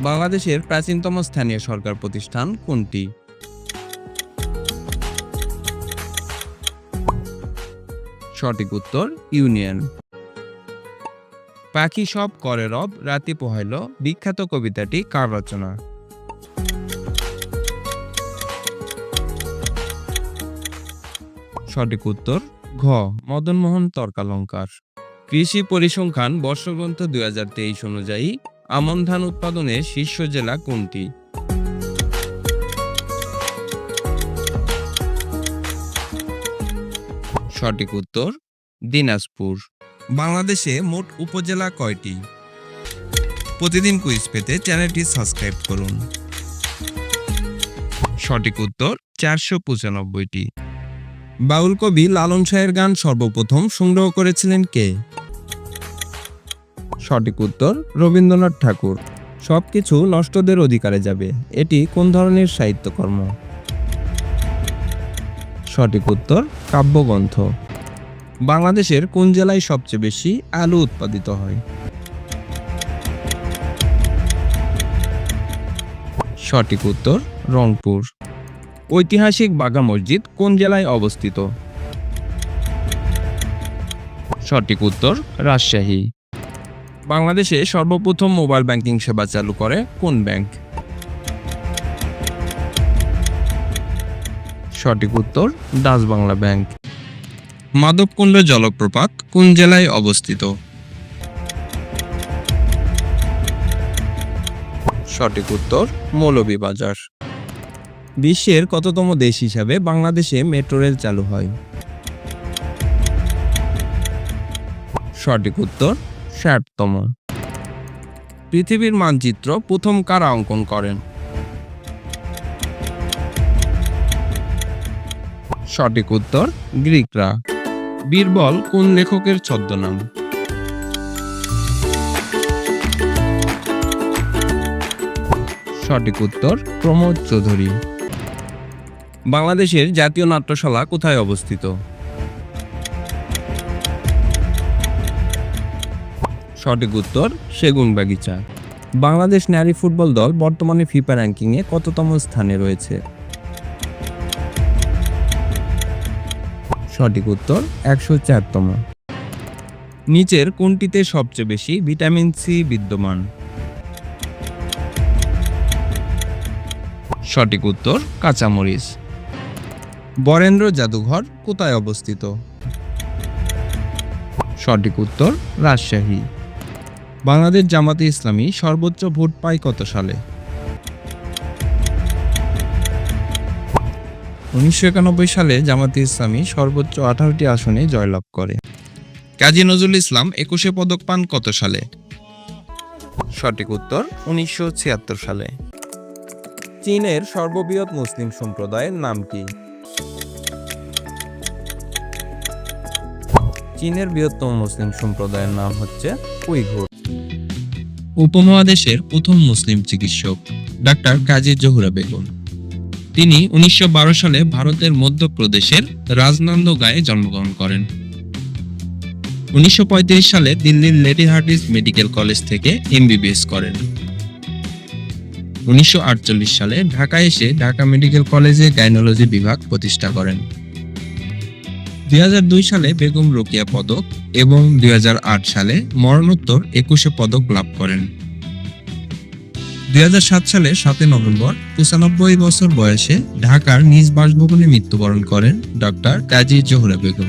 বাংলাদেশের প্রাচীনতম স্থানীয় সরকার প্রতিষ্ঠান কোনটি? সঠিক উত্তর, ইউনিয়ন। পাখি সব করে রব, রাতি পোহাইল বিখ্যাত কবিতাটি কার রচনা? সঠিক উত্তর, ঘ। মদনমোহন তর্কালঙ্কার। কৃষি পরিসংখ্যান বর্ষগ্রন্থ দুই হাজার তেইশ অনুযায়ী আমন ধান উৎপাদনে শীর্ষ জেলা কোনটি? সঠিক উত্তর, দিনাজপুর। বাংলাদেশে মোট উপজেলা কয়টি? প্রতিদিন কুইজ পেতে চ্যানেলটি সাবস্ক্রাইব করুন। সঠিক উত্তর, চারশো পঁচানব্বইটি। বাউল কবি লালন শাহের গান সর্বপ্রথম সংগ্রহ করেছিলেন কে? সঠিক উত্তর রবীন্দ্রনাথ ঠাকুর। সবকিছু নষ্টদের অধিকারে যাবে। এটি কোন ধরনের সাহিত্যকর্ম? সঠিক উত্তর কাব্যগ্রন্থ। বাংলাদেশের কোন জেলায় সবচেয়ে বেশি আলু উৎপাদিত হয়? সঠিক উত্তর রংপুর। ঐতিহাসিক বাগা মসজিদ কোন জেলায় অবস্থিত? সঠিক উত্তর রাজশাহী। বাংলাদেশে সর্বপ্রথম মোবাইল ব্যাংকিং সেবা চালু করে কোন ব্যাংক? সঠিক উত্তর, ডাচ বাংলা ব্যাংক। মাধবকুণ্ড জলপ্রপাত কোন জেলায় অবস্থিত? সঠিক উত্তর, মৌলভীবাজার। বিশ্বের কততম দেশ হিসাবে বাংলাদেশে মেট্রো রেল চালু হয়? সঠিক উত্তর ষাটতম পৃথিবীর মানচিত্র প্রথম কারা অঙ্কন করেন? সঠিক উত্তর, গ্রিকরা। বীরবল কোন লেখকের ছদ্মনাম? সঠিক উত্তর, প্রমোদ চৌধুরী। বাংলাদেশের জাতীয় নাট্যশালা কোথায় অবস্থিত? সঠিক উত্তর সেগুন বাগিচা। বাংলাদেশ নারী ফুটবল দল বর্তমানে ফিফা র্যাঙ্কিংয়ে কততম স্থানে রয়েছে? সঠিক উত্তর একশো চারতম। নিচের কোনটিতে সবচেয়ে বেশি ভিটামিন সি বিদ্যমান? সঠিক উত্তর কাঁচামরিচ। বরেন্দ্র জাদুঘর কোথায় অবস্থিত? সঠিক উত্তর রাজশাহী। বাংলাদেশ জামাতে ইসলামী সর্বোচ্চ ভোট পায় কত সালে? উনিশশো একানব্বই সালে জামাতে ইসলামী সর্বোচ্চ আঠারোটি আসনে জয়লাভ করে। কাজী নজরুল ইসলাম একুশে পদক পান কত সালে? সঠিক উত্তর উনিশশো ছিয়াত্তর সালে। চীনের সর্ববৃহৎ মুসলিম সম্প্রদায়ের নাম কি? চীনের বৃহত্তম মুসলিম সম্প্রদায়ের নাম হচ্ছে উইঘুর। উপমহাদেশের প্রথম মুসলিম চিকিৎসক, ডাক্তার কাজী জহুরা বেগম। তিনি উনিশশো বারো সালে ভারতের মধ্যপ্রদেশের রাজনন্দগাঁয়ে জন্মগ্রহণ করেন। উনিশশো পঁয়ত্রিশ সালে দিল্লির লেডি হার্ডিস মেডিকেল কলেজ থেকে এমবিবিএস করেন। উনিশশো আটচল্লিশ সালে ঢাকায় এসে ঢাকা মেডিকেল কলেজে গাইনোলজি বিভাগ প্রতিষ্ঠা করেন। দুই হাজার দুই সালে বেগম রোকিয়া পদক এবং দুই হাজার আট সালে মরণোত্তর একুশে পদক লাভ করেন। দুই হাজার সাত সালে সাতই নভেম্বর, পঁচানব্বই বছর বয়সে ঢাকার নিজ বাসভবনে মৃত্যুবরণ করেন ডক্টর কাজী জোহরা বেগম।